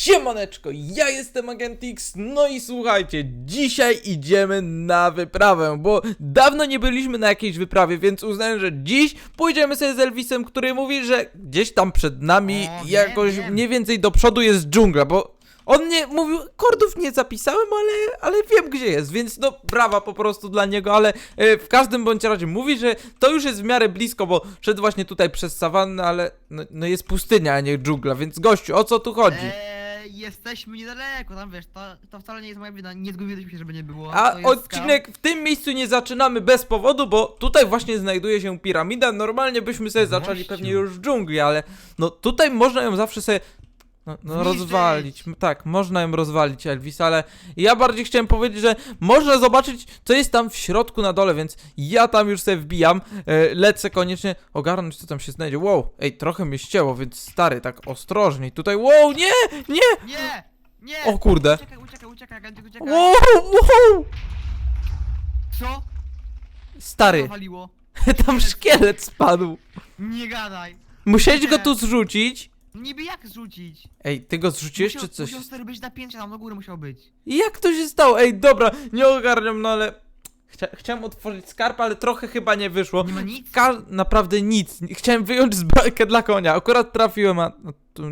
Siemaneczko, ja jestem Agent X, no i słuchajcie, dzisiaj idziemy na wyprawę, bo dawno nie byliśmy na jakiejś wyprawie, więc uznałem, że dziś pójdziemy sobie z Elvisem, który mówi, że gdzieś tam przed nami O, wiem, jakoś wiem. mniej więcej do przodu jest dżungla, bo on nie mówił, kordów nie zapisałem, ale, ale wiem gdzie jest, więc no brawa po prostu dla niego, ale e, w każdym bądź razie mówi, że to już jest w miarę blisko, bo szedł właśnie tutaj przez sawannę, ale no, no jest pustynia, a nie dżungla, więc gościu, o co tu chodzi? Jesteśmy niedaleko, tam wiesz, to, to wcale nie jest moja wina, nie zgubiliśmy się, żeby nie było. A to jest odcinek w tym miejscu nie zaczynamy bez powodu, bo tutaj właśnie znajduje się piramida. Normalnie byśmy sobie zaczęli Gościu. pewnie już w dżungli, ale no tutaj można ją zawsze sobie no, no, rozwalić. Tak, można ją rozwalić, Elvis, ale ja bardziej chciałem powiedzieć, że można zobaczyć, co jest tam w środku na dole, więc ja tam już sobie wbijam. E, lecę koniecznie ogarnąć, co tam się znajdzie. Wow, ej, trochę mnie ścięło, więc stary, tak ostrożniej. Tutaj, wow, nie, nie! Nie! Nie! O kurde. Uciekaj, uciekaj, uciekaj, uciekaj. Wow, wow! Co? Stary, Zawaliło. tam szkielet spadł. Nie gadaj. Musiałeś go tu zrzucić. Niby jak zrzucić? Ej, ty go zrzuciłeś Musiał- czy coś? Musiał stary być na pięcie, tam do góry musiał być. Jak to się stało? Ej, dobra, nie ogarniam, no ale... Chcia chciałem otworzyć skarp, ale trochę chyba nie wyszło. Nie ma nic? Ka naprawdę nic. Chciałem wyjąć zbrojkę dla konia. Akurat trafiłem, a no, tu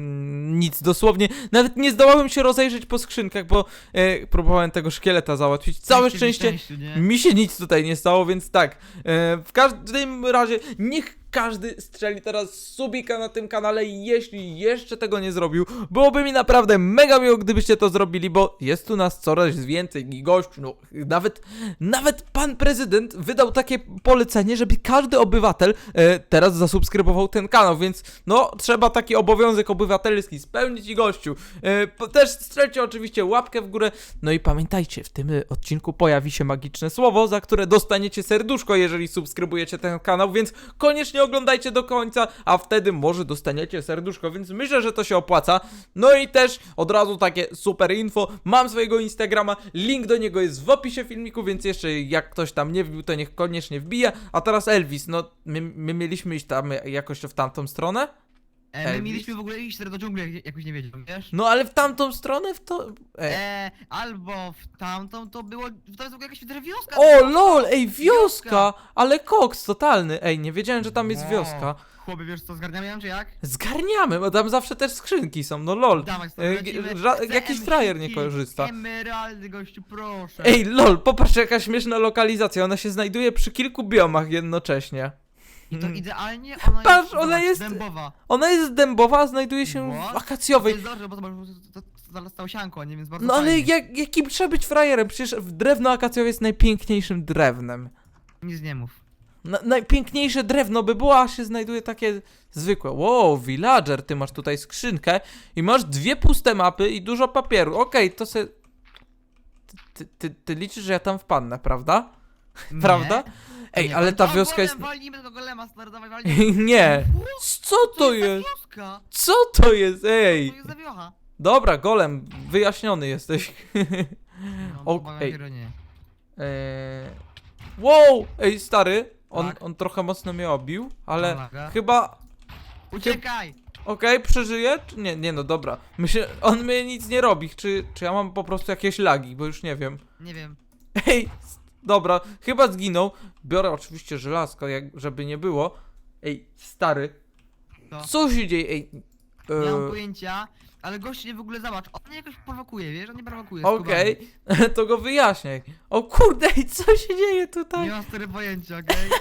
nic dosłownie. Nawet nie zdołałem się rozejrzeć po skrzynkach, bo e, próbowałem tego szkieleta załatwić. Całe Szczęście szczęście mi się nic tutaj nie stało, więc tak. E, w każdym razie niech każdy strzeli teraz subika na tym kanale, jeśli jeszcze tego nie zrobił. Byłoby mi naprawdę mega miło, gdybyście to zrobili, bo jest tu nas coraz więcej i gościu, no nawet, nawet pan prezydent wydał takie polecenie, żeby każdy obywatel e, teraz zasubskrybował ten kanał, więc no trzeba taki obowiązek obywatelski spełnić i gościu. E, też strzelcie oczywiście łapkę w górę, no i pamiętajcie, w tym e, odcinku pojawi się magiczne słowo, za które dostaniecie serduszko, jeżeli subskrybujecie ten kanał, więc koniecznie oglądajcie do końca, a wtedy może dostaniecie serduszko, więc myślę, że to się opłaca. No i też od razu takie super info, mam swojego Instagrama, link do niego jest w opisie filmiku, więc jeszcze jak ktoś tam nie wbił, to niech koniecznie wbija. A teraz Elvis, no my, my mieliśmy iść tam jakoś w tamtą stronę? E, my Elvis? mieliśmy w ogóle iść do dżungli, jak- jakoś nie wiedziałem, wiesz? No ale w tamtą stronę, w to... E. E, albo w tamtą to było, to jest w ogóle jakaś wioska. O lol, ej, wioska! Ale koks totalny, ej, nie wiedziałem, że tam jest Wow. wioska. Chłopie, wiesz co, zgarniamy ją, czy jak? Zgarniamy, bo tam zawsze też skrzynki są, no lol. Dawaj, E, stary, g- lecimy. ża- Chcę jakiś frajer nie korzysta. Emeraldy, gościu, proszę. Ej, lol, popatrz jaka śmieszna lokalizacja, ona się znajduje przy kilku biomach jednocześnie. I to Mm. idealnie, ona Patrz, jest, ona zobacz, jest- dębowa. Ona jest dębowa, a znajduje się w What? akacjowej. To jest dobrze, bo zobacz, to, to, to, to sianko, nie? Więc bardzo No ale fajnie. jak, jakim trzeba być frajerem? Przecież w drewno akacjowe jest najpiękniejszym drewnem. Nic nie mów. Na, najpiękniejsze drewno by było, a się znajduje takie zwykłe. Wow, villager, ty masz tutaj skrzynkę i masz dwie puste mapy i dużo papieru. Okej, to se... Ty, ty, ty liczysz, że ja tam wpadnę, prawda? Nie? Ej, ale ta wioska jest... Walnijmy tego golema, stary, dawaj, walnijmy. Nie! Co to jest? wioska. Co to jest? Ej! To jest zawiocha. Dobra, golem, wyjaśniony jesteś. No, O, ej. Eee... Wow! Ej, stary, on, Tak. on trochę mocno mnie obił, ale Pomaga. chyba Uciekaj! Okej, przeżyje? Czy nie, nie no dobra. Myślę, on mnie nic nie robi. Czy, czy ja mam po prostu jakieś lagi, bo już nie wiem. Nie wiem. Ej, dobra, chyba zginął. Biorę oczywiście żelazko, jak, żeby nie było. Ej, stary, To. co się dzieje? Ej, Nie mam e, pojęcia, ale gość nie w ogóle zobacz. On mnie jakoś prowokuje, wiesz? On nie prowokuje. okej, to go wyjaśniaj. O kurde, ej, co się dzieje tutaj? Nie mam stary pojęcia, okej?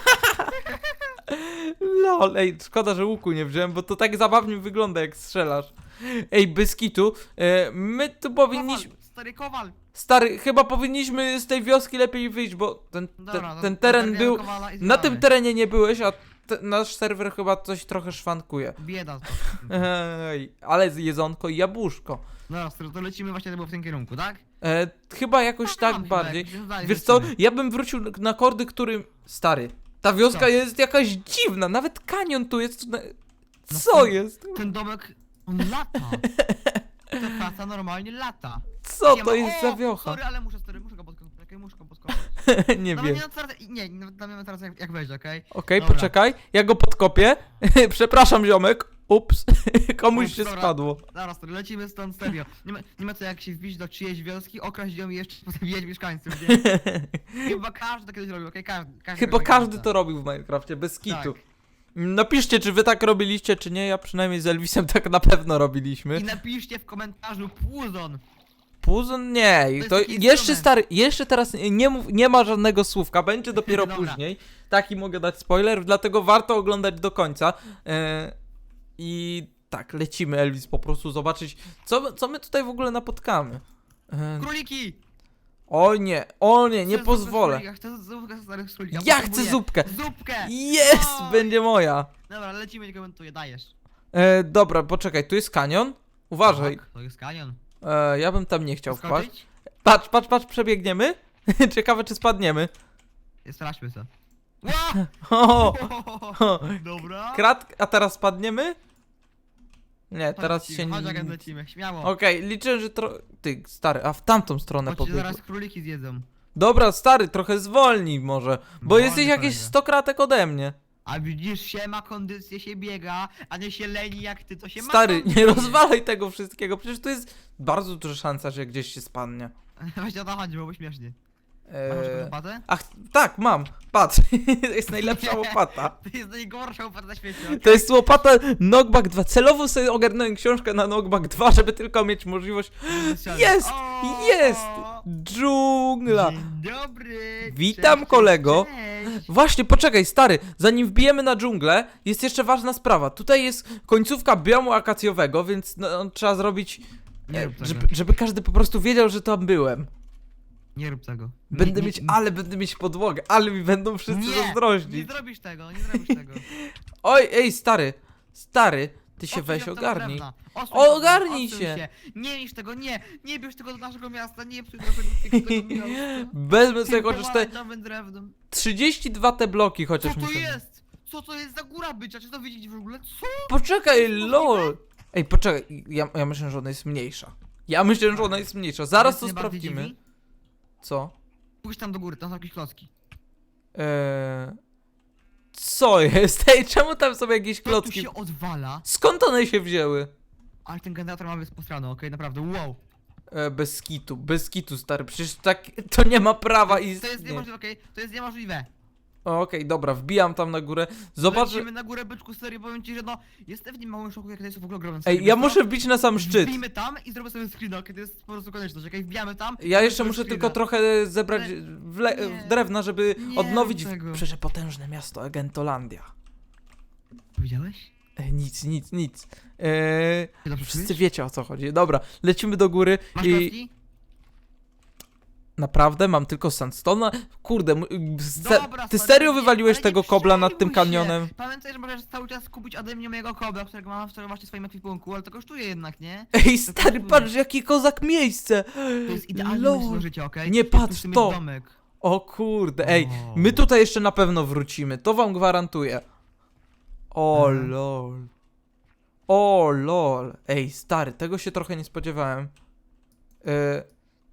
Lol, ej, szkoda, że łuku nie wziąłem, bo to tak zabawnie wygląda, jak strzelasz. Ej, Beskitu, e, my tu powinniśmy... Stary kowal. Stary, chyba powinniśmy z tej wioski lepiej wyjść, bo ten, Dobra, to- ten teren był. kowala i Na zbieramy. tym terenie nie byłeś, a te, nasz serwer chyba coś trochę szwankuje. Bieda. to. Ej, ale z jedzonko i jabłuszko. Dobra, stary, to lecimy właśnie chyba w tym kierunku, tak? E, chyba jakoś tak Chyba bardziej. jakoś dalej Wiesz co, lecimy. ja bym wrócił na kordy, którym. Stary, ta wioska Co? jest jakaś dziwna, nawet kanion tu jest. No Co to- jest? Ten domek, on lata. Ta praca normalnie lata. Co Siema. to jest o, za wiocha? Sorry, ale muszę, stary, muszę go podkopać. Okej, muszę go podkopać. nie wiem. teraz, nie, nawet damy teraz jak, jak wejdzie, okej? Okej, Dobra. poczekaj, ja go podkopię. Przepraszam, ziomek. Ups, komuś Ups, się dobra. spadło. Zaraz, to lecimy stąd serio. Nie ma, nie ma co jak się wbić do czyjejś wioski, okraść ją i jeszcze pozabijać mieszkańców, nie? Chyba każdy to kiedyś robił, okej? Każdy, każdy Chyba każdy tak. to robił w Minecrafcie, bez kitu. Tak. Napiszcie, czy wy tak robiliście, czy nie. Ja przynajmniej z Elvisem tak na pewno robiliśmy. I napiszcie w komentarzu Puzon. Puzon nie. jest To taki jeszcze instrument. stary, jeszcze teraz nie, mów, nie ma żadnego słówka, będzie dopiero Dobra. później. Taki mogę dać spoiler, dlatego warto oglądać do końca. E, I tak, lecimy Elvis po prostu zobaczyć, co, co my tutaj w ogóle napotkamy. E, Króliki! o nie, o nie, nie Chcę z pozwolę. królika, Chcę zupkę z starych. Ja chcę potrzebuję zupkę. Zupkę! Jest, Oj. będzie moja. Dobra, lecimy, nie komentuję, dajesz. E, dobra, poczekaj, tu jest kanion. Uważaj, Tak, to jest kanion. E, ja bym tam nie chciał wpaść. Skoczyć? Patrz, patrz, patrz, przebiegniemy. Ciekawe, czy spadniemy. Sprawdźmy to. Ła! O, o, Dobra. krat, a teraz spadniemy? Nie, Chodź, teraz lecimy, się nie... Chodź, jak lecimy, śmiało. Okej, liczę, że tro... Ty, stary, a w tamtą stronę ci pobiegł. zaraz króliki zjedzą. Dobra, stary, trochę zwolnij może, bo Wolny jesteś jakieś kolega. 100 kratek ode mnie. A widzisz, się ma kondycję, się biega, a nie się leni jak ty, to się ma Stary, nie kondycję. rozwalaj tego wszystkiego, przecież tu jest bardzo duża szansa, że gdzieś się spadnie. Właśnie o to chodzi, byłoby śmiesznie. Masz Eee... łopatę? Ach, tak, mam, patrz, to jest najlepsza łopata. To jest najgorsza łopata na świecie. To jest łopata Knockback 2. Celowo sobie ogarnąłem książkę na Knockback 2, żeby tylko mieć możliwość. Jest! O! Jest! Dżungla! Dzień dobry! Witam, cześć, kolego. Cześć. Właśnie, poczekaj, stary, zanim wbijemy na dżunglę, jest jeszcze ważna sprawa. Tutaj jest końcówka biomu akacjowego, więc no, trzeba zrobić, Nie e, rób tego. żeby, żeby każdy po prostu wiedział, że tam byłem. Nie rób tego. Będę nie, nie, mieć, ale będę mieć podłogę, ale mi będą wszyscy nie, nie zrobisz tego, nie zrobisz tego. Oj, ej, stary, stary, ty się Odsuń weź od tego ogarnij. drewna. Odsuń tego, Ogarnij odsuń się. Nie niż tego, nie! Nie bierz tego do naszego miasta, nie psuj tego, tego miasta. Wezmę sobie Tym chociaż te pomarańczowym drewnem. 32 te bloki Co chociaż to muszę. jest? Co to jest za góra bycia? Czy to widzieć w ogóle? Co? Poczekaj, lol. Ej, poczekaj, ja, ja myślę, że ona jest mniejsza. Ja myślę, że ona jest mniejsza. Zaraz to sprawdzimy. dziwi? Co? Pójdź tam do góry, tam są jakieś klocki. Eee... Co jest? Ej, czemu tam są jakieś To tu klocki? się odwala, Skąd one się wzięły? ale ten generator ma być posrany, okej, naprawdę, wow. E, bez kitu, bez kitu, stary. Przecież tak, to nie ma prawa To i... jest niemożliwe, okej, to jest niemożliwe. Okej, dobra, wbijam tam na górę. Zobacz, że... Lecimy na górę, byczku, serio, powiem ci, że no, jestem w nim małym szoku, jak to jest w ogóle ogromne. Ej, ja muszę wbić na sam szczyt. Wbijmy tam i zrobię sobie screena, kiedy jest po prostu konieczność, okej, wbijamy tam. Ja jeszcze muszę tylko trochę zebrać Ale- wle... nie. drewna, żeby Nie odnowić rób tego. przepotężne miasto Agentolandia. Widziałeś? E, nic, nic, nic. E, Ty dobrze wszyscy czujesz? wiecie o co chodzi. Dobra, lecimy do góry Masz i klocki? Naprawdę mam tylko sandstone'a. Kurde, m- se... Dobra, ty stary, serio nie- wywaliłeś ale tego nie kobla nad tym przejmuj się. kanionem? Pamiętaj, że możesz cały czas kupić ode mnie mojego kobla, którego mam w właśnie w swoim ekwipunku, ale to kosztuje jednak, nie? Ej, stary, patrz jaki kozak miejsce! To jest idealne Lol. miejsce do życia, okej? Nie patrz mieć to! domek. O kurde, ej, my tutaj jeszcze na pewno wrócimy, to wam gwarantuję. O Mhm. lol. O lol. Ej, stary, tego się trochę nie spodziewałem. E,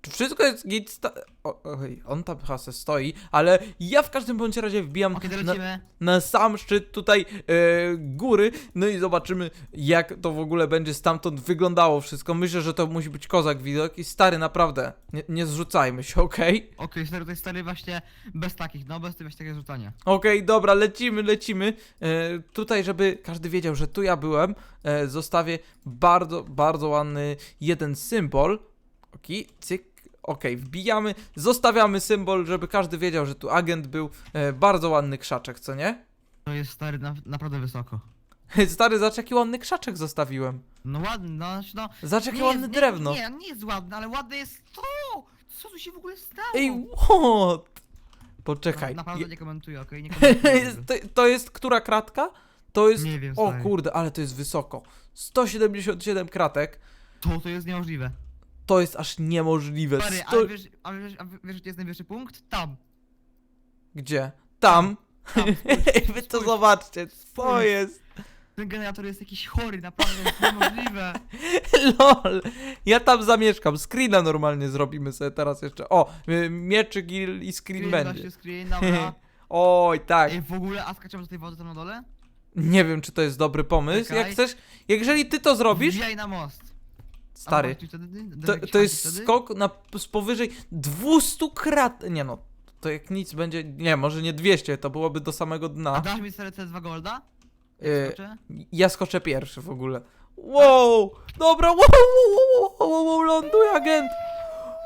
wszystko jest git sta- o, oj, on tam chyba se stoi, ale ja w każdym bądź razie wbijam Okej, to na, lecimy. na sam szczyt tutaj e, góry, no i zobaczymy jak to w ogóle będzie stamtąd wyglądało wszystko. Myślę, że to musi być kozak widok i stary, naprawdę, nie, nie zrzucajmy się, okej? Okej, stary, to jest stary właśnie bez takich, no bez właśnie takiego rzucania. Okej, dobra, lecimy, lecimy. E, tutaj, żeby każdy wiedział, że tu ja byłem, e, zostawię bardzo, bardzo ładny jeden symbol. Okej, cyk. Okej, wbijamy, zostawiamy symbol, żeby każdy wiedział, że tu agent był. E, bardzo ładny krzaczek, co nie? To jest stary na, naprawdę wysoko. Stary, zobacz jaki ładny krzaczek zostawiłem. No ładny, no, znaczy, no. Zobacz jakie nie ładne jest, drewno. Nie, nie, jest ładne, ale ładne jest to! Co tu się w ogóle stało? Ej, what? Poczekaj. Na, naprawdę nie komentuję, okej? Nie komentuję. tego. to, to jest która kratka? To jest... Nie wiem, O stary. kurde, ale to jest wysoko. 177 kratek. To, to jest niemożliwe. To jest aż niemożliwe. Stary, Sto... ale wiesz, ale wiesz, a wiesz, gdzie jest najwyższy punkt? Tam. Gdzie? Tam. Tam, wy to spójrz. zobaczcie, co Spójrz. jest? Ten generator jest jakiś chory, naprawdę jest niemożliwe. LOL. Ja tam zamieszkam. Screena normalnie zrobimy sobie teraz jeszcze. O, y, mieczyk i, i screen Screen, będzie. właśnie screen, dobra. Oj, tak. Ej, w ogóle, a skaczemy do tej wody tam na dole? Nie wiem, czy to jest dobry pomysł. Czekaj. Jak chcesz, jeżeli ty to zrobisz, Wbijaj na most. A stary, to, to jest skok na, z powyżej 200 krat. Nie no, to jak nic będzie. Nie, może nie 200, to byłoby do samego A dna. dasz mi stary te dwa golda? E, Skoczę? Ja skoczę pierwszy w ogóle. Wow! Dobra, wow, wow, wow, wow, wow ląduj agent!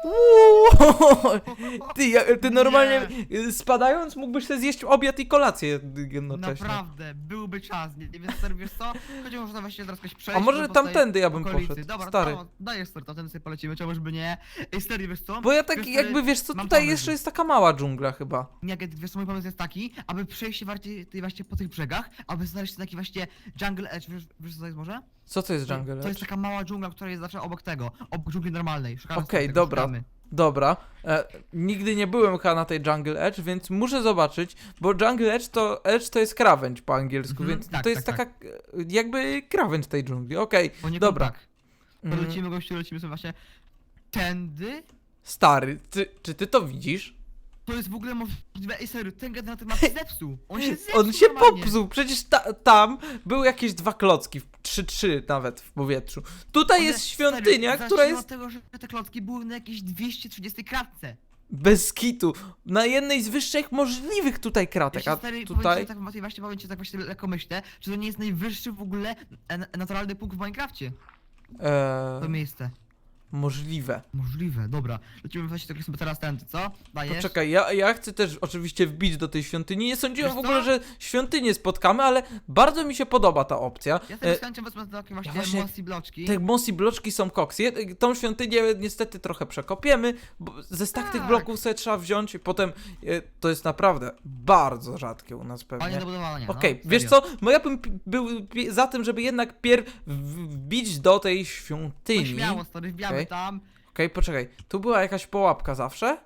Ty, ja- ty normalnie y, spadając mógłbyś sobie zjeść obiad i kolację jednocześnie. Naprawdę, byłby czas, nie, nie więc stary, wiesz co? Chodziło, można właśnie teraz jakoś przejść. A może po tej tamtędy ja bym okolicy. poszedł, Dobra, stary. To, dajesz stary, tamtędy sobie polecimy, czemu żeby nie? Ej, stary, wiesz co? Bo ja tak Wiesz, jakby, wiesz co, mam tutaj pomysł. jeszcze jest taka mała dżungla chyba. Nie, wiesz co, mój pomysł jest taki, aby przejść się bardziej właśnie po tych brzegach, aby znaleźć taki właśnie jungle edge, wiesz, wiesz co to jest może? Co to jest jungle To jest taka mała dżungla, która jest zawsze obok tego, obok dżungli normalnej. Szukamy Okej, tego, dobra. szukamy. Dobra, e, nigdy nie byłem chyba na tej Jungle Edge, więc muszę zobaczyć, bo Jungle Edge to, edge to jest krawędź po angielsku, Mhm, więc tak, to jest tak, taka e, jakby krawędź tej dżungli, okej, Poniekąd dobra. Tak. Mm, lecimy gościu, lecimy sobie właśnie tędy. Stary, ty, czy ty to widzisz? To jest w ogóle możliwe, ej serio, ten generator ma się zepsuł. On się zepsuł On się normalnie. popsuł, przecież ta, tam były jakieś dwa klocki, 3-3 nawet w powietrzu. Tutaj jest świątynia, która jest od tego, że te klocki były na jakieś 230 kratce. bez kitu, na jednej z wyższych możliwych tutaj Ja kratek, się a stary, tutaj... tutaj... tak, właśnie, właśnie powiem ci tak właśnie lekko myślę, czy to nie jest najwyższy w ogóle e, naturalny punkt w Minecrafcie, to E, miejsce. Możliwe. Możliwe, dobra. Lecimy właśnie tak sobie teraz tędy, co? Dajesz? Poczekaj, ja, ja chcę też oczywiście wbić do tej świątyni. Nie sądziłem Wiesz w ogóle, co? że świątynię spotkamy, ale bardzo mi się podoba ta opcja. Ja sobie E, z chęcią wezmę takie właśnie, właśnie- mossy bloczki. te mossy bloczki są koks. Je- Tą świątynię niestety trochę przekopiemy, bo ze stak tych Tak. bloków sobie trzeba wziąć i potem e, to jest naprawdę bardzo rzadkie u nas Ale nie pewnie. do budowania, Okej, no, wiesz serio. co? No ja bym pi- był pi- za tym, żeby jednak pierw w- wbić do tej No świątyni. śmiało, stary, wbijamy Okej. tam. Okej, poczekaj. Tu była jakaś połapka zawsze?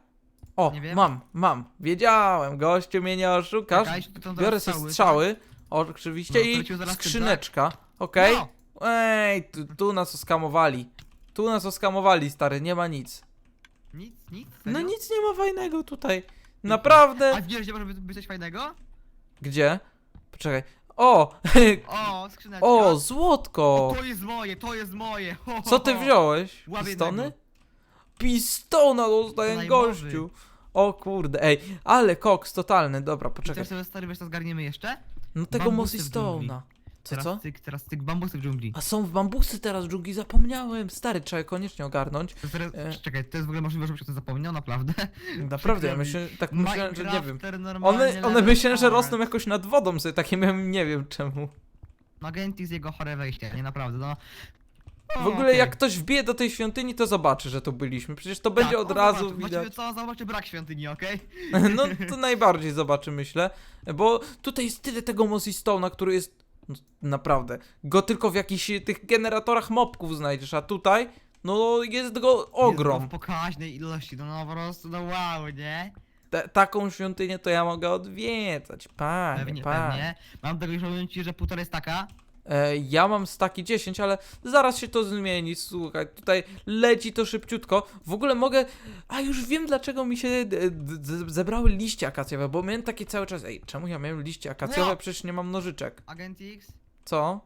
O, Nie wiem. mam, mam. Wiedziałem, gościu mnie nie oszukasz. Czekaj, tu są Biorę sobie strzały, strzały, oczywiście, No, to i zaraz tym, tak? skrzyneczka. Okej? No. Ej, tu, tu nas oskamowali. Tu nas oskamowali, stary, nie ma nic. Nic, nic? No serio? nic nie ma fajnego tutaj. Naprawdę. A wiesz, gdzie może być coś fajnego? Gdzie? Poczekaj. O! O, skrzyneczka. o, złotko! to jest moje, to jest moje. Ho, ho, Co ty ho. wziąłeś? Pistony? jednego. Pistona dostaję gościu. O kurde, ej, ale koks totalny, dobra, I poczekaj. teraz sobie stary, wiesz co zgarniemy jeszcze? No tego bambusy Mossy w dżungli. Stone'a. Co, teraz co? Teraz tyk bambusy w dżungli. A są w bambusy teraz w dżungli, zapomniałem. Stary, trzeba je koniecznie ogarnąć. To teraz, E. Czekaj, to jest w ogóle możliwe, żebyś o tym zapomniał, naprawdę? Naprawdę, ja myślę, tak myślałem, że nie wiem. One, one myślę, że rosną jakoś nad wodą sobie, takie miałem, nie wiem czemu. No Gentis jego chore wejście, nie naprawdę, no. W ogóle okej. jak ktoś wbije do tej świątyni, to zobaczy, że tu byliśmy. Przecież to będzie Tak, od o, razu zobacz, widać. Co, zobaczy brak świątyni, okej? No to najbardziej zobaczy, myślę. Bo tutaj jest tyle tego Mossy Stone'a, który jest no, naprawdę. Go tylko w jakichś tych generatorach mobków znajdziesz, a tutaj no jest go Jest ogrom. go W pokaźnej ilości, no, no po prostu, no wow, nie? Te, taką świątynię to ja mogę odwiedzać. Panie, Pewnie, panie. pewnie. Mam tego już powiem ci, że półtorej staka. E, ja mam staki 10, ale zaraz się to zmieni. Słuchaj, tutaj leci to szybciutko. W ogóle mogę. A już wiem, dlaczego mi się e, zebrały liście akacjowe, bo miałem takie cały czas. Ej, czemu ja miałem liście akacjowe? Przecież nie mam nożyczek. Agent X, Co?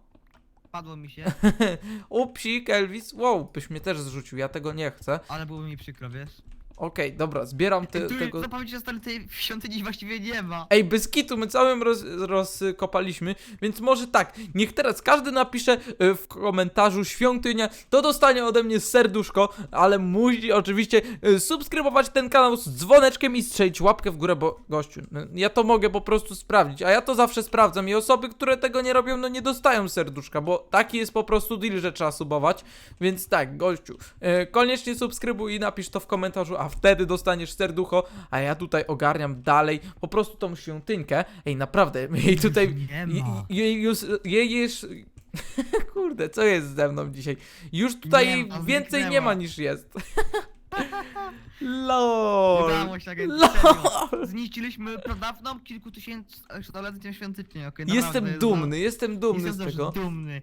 padło mi się, Upsik, Elvis. Wow, byś mnie też zrzucił, ja tego nie chcę. ale byłoby mi przykro, wiesz? Okej, dobra, zbieram te, tu, tego. Zapomnieć, że stary tej świątyni właściwie nie ma. Ej, bez kitu, my całym roz, rozkopaliśmy, więc może tak, niech teraz każdy napisze e, w komentarzu świątynia, to dostanie ode mnie serduszko, ale musi oczywiście e, subskrybować ten kanał z dzwoneczkiem i strzelić łapkę w górę, bo gościu, no, ja to mogę po prostu sprawdzić, a ja to zawsze sprawdzam i osoby, które tego nie robią, no nie dostają serduszka, bo taki jest po prostu deal, że trzeba subować, więc tak, gościu, e, koniecznie subskrybuj i napisz to w komentarzu, a wtedy dostaniesz serducho, a ja tutaj ogarniam dalej po prostu tą świątynkę. Ej, naprawdę, jej tutaj. Nie ma. Jej już. Jej już. Kurde, co jest ze mną dzisiaj? Już tutaj Nie ma, więcej nie zniknęła. ma niż jest. LOL. Udało się, agent, LOL. serio. Zniszczyliśmy pradawną kilkutysięcznoletnią świątynię, okej? naprawdę, Jestem jest dumny, jestem dumny Jestem z też tego. dumny.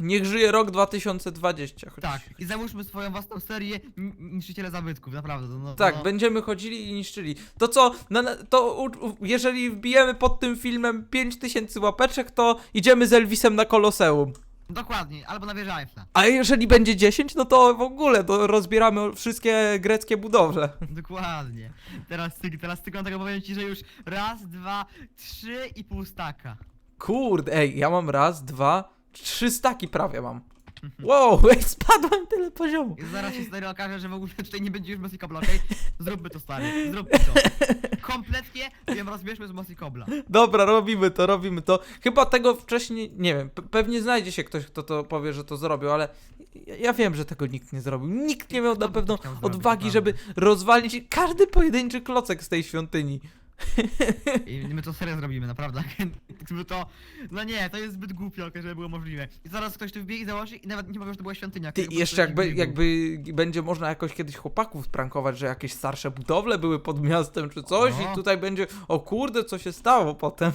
Niech żyje rok 2020. Choć... Tak, i załóżmy swoją własną serię n- Niszczyciele Zabytków, naprawdę. No, no, Tak, no. będziemy chodzili i niszczyli. To co, na, na, to u, u, jeżeli wbijemy pod tym filmem 5000 łapeczek, to idziemy z Elvisem na Koloseum. Dokładnie, albo na wieżę Eiffla. A jeżeli będzie 10, no to w ogóle to rozbieramy wszystkie greckie budowle. Dokładnie. Teraz, ty- teraz tylko tego powiem ci, że już raz, dwa, trzy i pół staka. Kurde, ej, ja mam raz, dwa, trzy staki prawie mam. Wow, ej, spadłem tyle poziomu. I zaraz się stary okaże, że w ogóle tutaj nie będzie już Mosikobla, okej? Zróbmy to stary, zróbmy to. Kompletnie wiem, rozbierzmy z Mosikobla. Dobra, robimy to, robimy to. Chyba tego wcześniej, nie wiem, pe- pewnie znajdzie się ktoś, kto to powie, że to zrobił, ale ja- ja wiem, że tego nikt nie zrobił. Nikt nie miał na pewno chciał zrobić, odwagi, naprawdę? żeby rozwalić każdy pojedynczy klocek z tej świątyni. I my to serio zrobimy, naprawdę. Gdyby to... No nie, to jest zbyt głupio, żeby było możliwe. I zaraz ktoś tu wbiegnie i założy i nawet nie powie, że to była świątynia. Ty, jeszcze jakby, jakby będzie można jakoś kiedyś chłopaków sprankować, że jakieś starsze budowle były pod miastem czy coś i tutaj będzie, o kurde, co się stało potem.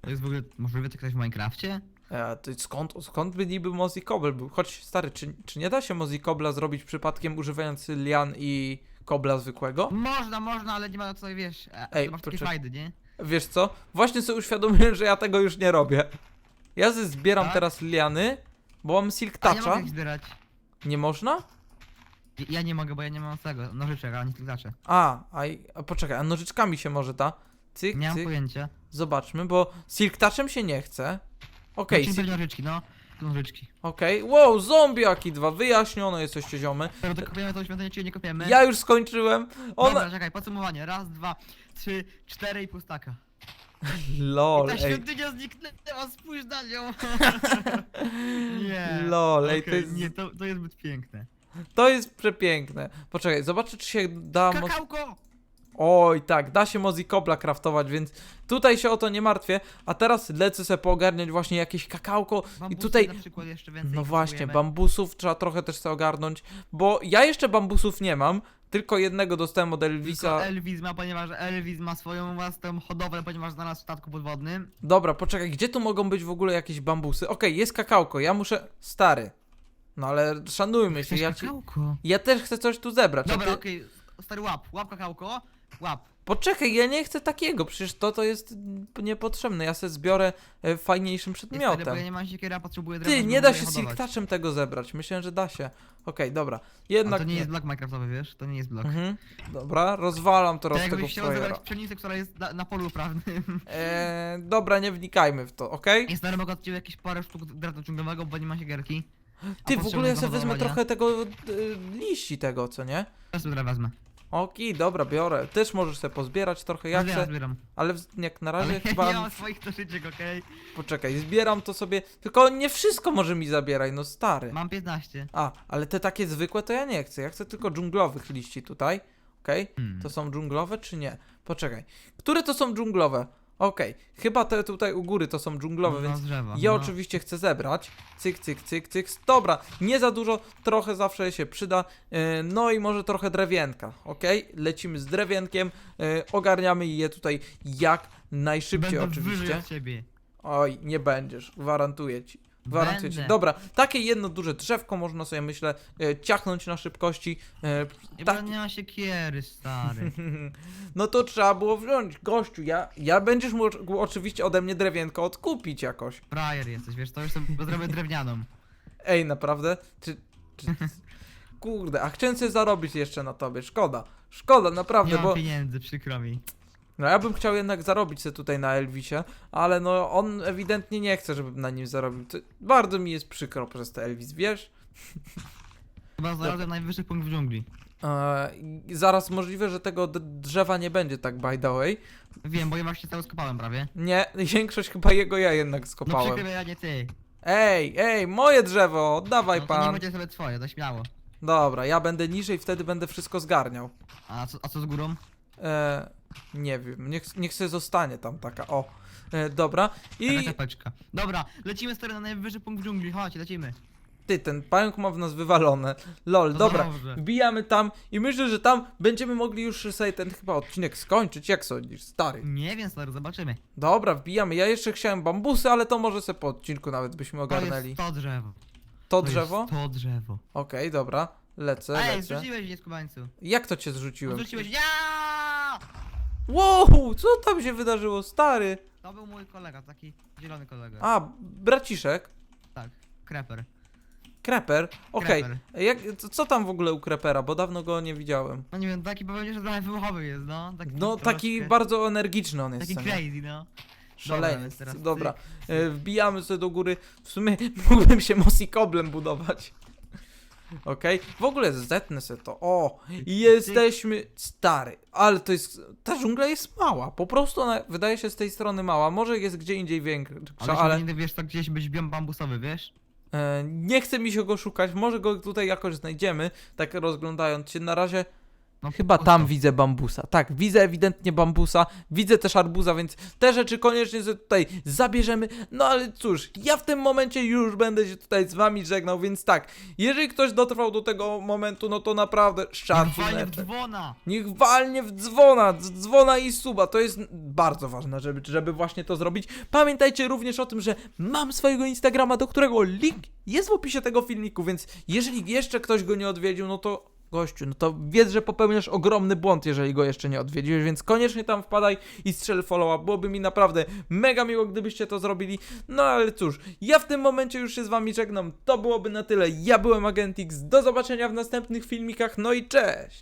To jest w ogóle możliwe to ktoś w Minecrafcie? E, to skąd, skąd by niby Mozi Kobel był? Choć stary, czy, czy nie da się Kobla zrobić przypadkiem używając lian i kobla zwykłego? Można, można, ale nie ma co, wiesz, e, Ej, to masz takie poczekaj. fajdy, nie? Wiesz co? Właśnie sobie uświadomiłem, że ja tego już nie robię. Ja ze zbieram Tak? teraz liany, bo mam silk A nie mogę toucha. ich zbierać. Nie można? Ja- Ja nie mogę, bo ja nie mam tego, nożyczek, ale nie tylko A, a, i- a poczekaj, a nożyczkami się może da? Cyk, Nie mam cyk. pojęcia. Zobaczmy, bo silk touchem się nie chce. Okej, Okay, silk- nożyczki, no. Nożyczki. okej. Wow, zombiaki dwa, wyjaśniono jesteście ziomy. Dobra, to kopiemy tą świątynię, czy nie kopiemy? Ja już skończyłem. Ona... Dobra, czekaj, podsumowanie. Raz, dwa, trzy, cztery i pustaka. Lol, Ta ej. świątynia zniknęła, spójrz na nią! nie. Lol, ej, to Okej, jest- Nie, to, to jest zbyt piękne. To jest przepiękne. Poczekaj, zobaczę czy się da... Mo... Kakałko! Oj, tak, da się Mozi Kobla kraftować, więc tutaj się o to nie martwię. A teraz lecę sobie poogarniać właśnie jakieś kakałko i Bambusy tutaj... na przykład jeszcze więcej No właśnie, bambusów trzeba trochę też sobie ogarnąć, bo ja jeszcze bambusów nie mam, tylko jednego dostałem od Tylko Elvisa. Elvis ma, ponieważ Elvis ma swoją własną hodowlę, ponieważ znalazł w statku podwodnym. Dobra, poczekaj, gdzie tu mogą być w ogóle jakieś bambusy? Okej, jest kakałko, ja muszę... Stary. No ale szanujmy się, ja ci... kakałko? Ja też chcę coś tu zebrać. a Dobra, ty... okej, stary łap, łap kakałko, łap. Poczekaj, ja nie chcę takiego, przecież to to jest niepotrzebne. Ja se zbiorę e, fajniejszym Nie, stary, bo przedmiotem. ja nie mam siekiera, potrzebuję drewna, Ty, żeby nie da się je hodować. tego zebrać. Myślę, że da się. Okej, dobra. A Jednak to nie jest blok minecraftowy, wiesz? To nie jest blok. Mhm. Dobra, rozwalam To teraz tego jakbyś chciał frajera. zebrać pszenicę, która jest na, na polu prawnym. Eee, dobra, nie wnikajmy w to, okej? I stary mogę od ciebie jakieś parę sztuk drewna dżunglowego, bo nie ma siekierki. Ty, w ogóle ja sobie wezmę trochę tego y, liści tego, co nie? Ja sobie drewno wezmę. Okej, dobra, biorę. Też możesz sobie pozbierać trochę, ja zbieram, chcę, zbieram. ale w- jak na razie Ale chyba... nie mam swoich nożyczek, okej? Poczekaj, zbieram to sobie, tylko nie wszystko może mi zabieraj, no stary. Mam 15. A, ale te takie zwykłe to ja nie chcę. Ja chcę tylko dżunglowych liści tutaj. Okej? Hmm. To są dżunglowe czy nie? Poczekaj. Które to są dżunglowe? Okej. Chyba te tutaj u góry to są dżunglowe, No, więc drzewa, ja no. oczywiście chcę zebrać. Cyk, cyk, cyk, cyk. Dobra, nie za dużo, trochę zawsze się przyda. Yy, No i może trochę drewienka. Okej? Lecimy z drewienkiem. Yy, Ogarniamy je tutaj jak najszybciej wyżej oczywiście. od ciebie. Oj, nie będziesz, gwarantuję ci. Gwarantuję ci. Będę. Dobra, takie jedno duże drzewko można sobie, myślę, e, ciachnąć na szybkości. E, Nie, tak. nie ma siekiery, stary. No to trzeba było wziąć, gościu. Ja, ja będziesz mógł oczywiście ode mnie drewienko odkupić jakoś. Frajer jesteś, wiesz, to już sobie zrobię drewnianą. Ej, naprawdę? Czy. czy kurde, a chciałem sobie zarobić jeszcze na tobie. Szkoda. Szkoda, Nie naprawdę, mam bo. pieniędzy, przykro mi. No ja bym chciał jednak zarobić sobie tutaj na Elvisie, ale no on ewidentnie nie chce, żebym na nim zarobił. To bardzo mi jest przykro przez to Elvis, wiesz? Chyba znalazłem najwyższy punkt w dżungli. Eee, zaraz możliwe, że tego d- drzewa nie będzie tak by the way. Wiem, bo ja właśnie cały skopałem prawie. Nie, większość chyba jego ja jednak No skopałem. przykro, ja nie ty. Ej, ej, moje drzewo, oddawaj No to nie pan. będzie sobie twoje, to śmiało. Dobra, ja będę niżej, wtedy będę wszystko zgarniał. A co, a co z górą? Eee, nie wiem, niech, niech sobie zostanie tam taka, o. E, dobra, Taka i czapeczka. Dobra, lecimy stary na najwyższy punkt w dżungli, chodź, lecimy. Ty, ten pająk ma w nas wywalone. Lol, To dobra. dobrze. Wbijamy tam i myślę, że tam będziemy mogli już sobie ten chyba odcinek skończyć. Jak sądzisz, stary? Nie wiem, stary, zobaczymy. Dobra, wbijamy. Ja jeszcze chciałem bambusy, ale to może sobie po odcinku nawet byśmy To ogarnęli. jest to drzewo. To drzewo? To drzewo. Okej, dobra. Lecę, Ej, lecę. zrzuciłeś mnie z kubańcu. Jak to cię zrzuciłem? Zrzuciłeś. Ja! Wow, co tam się wydarzyło, stary? To był mój kolega, taki zielony kolega. A, braciszek. Tak, kreper. Kreper. Okej. Kreper. Jak, co, co tam w ogóle u Krepera, bo dawno go nie widziałem. No nie wiem, taki pewnie, że trochę wybuchowy jest, no. Taki No, taki troszkę- bardzo energiczny on jest. Taki co nie? crazy, no. Teraz Dobra, cyk, e, wbijamy sobie do góry. W sumie mógłbym się mosi koblem budować. Okej, w ogóle zetnę sobie to. O, i jesteśmy stary, ale to jest. Ta dżungla jest mała. Po prostu ona wydaje się z tej strony mała. Może jest gdzie indziej większa, Ale, ale, ale... wiesz, to gdzieś być biom bambusowy, wiesz? e, nie chce mi się go szukać. Może go tutaj jakoś znajdziemy. Tak rozglądając się. Na razie No, Chyba tam widzę bambusa. Tak, widzę ewidentnie bambusa, widzę też arbuza, więc te rzeczy koniecznie sobie tutaj zabierzemy. No ale cóż, ja w tym momencie już będę się tutaj z wami żegnał, więc tak, jeżeli ktoś dotrwał do tego momentu, no to naprawdę Walnie w szacunek. dzwona! Niech walnie w dzwona, dz- dzwona i suba. To jest bardzo ważne, żeby, żeby właśnie to zrobić. Pamiętajcie również o tym, że mam swojego Instagrama, do którego link jest w opisie tego filmiku, więc jeżeli jeszcze ktoś go nie odwiedził, no to gościu, no to wiedz, że popełniasz ogromny błąd, jeżeli go jeszcze nie odwiedziłeś, więc koniecznie tam wpadaj i strzel followa. Byłoby mi naprawdę mega miło, gdybyście to zrobili. No ale cóż, ja w tym momencie już się z wami żegnam. To byłoby na tyle. Ja byłem Agentix. Do zobaczenia w następnych filmikach. No i cześć!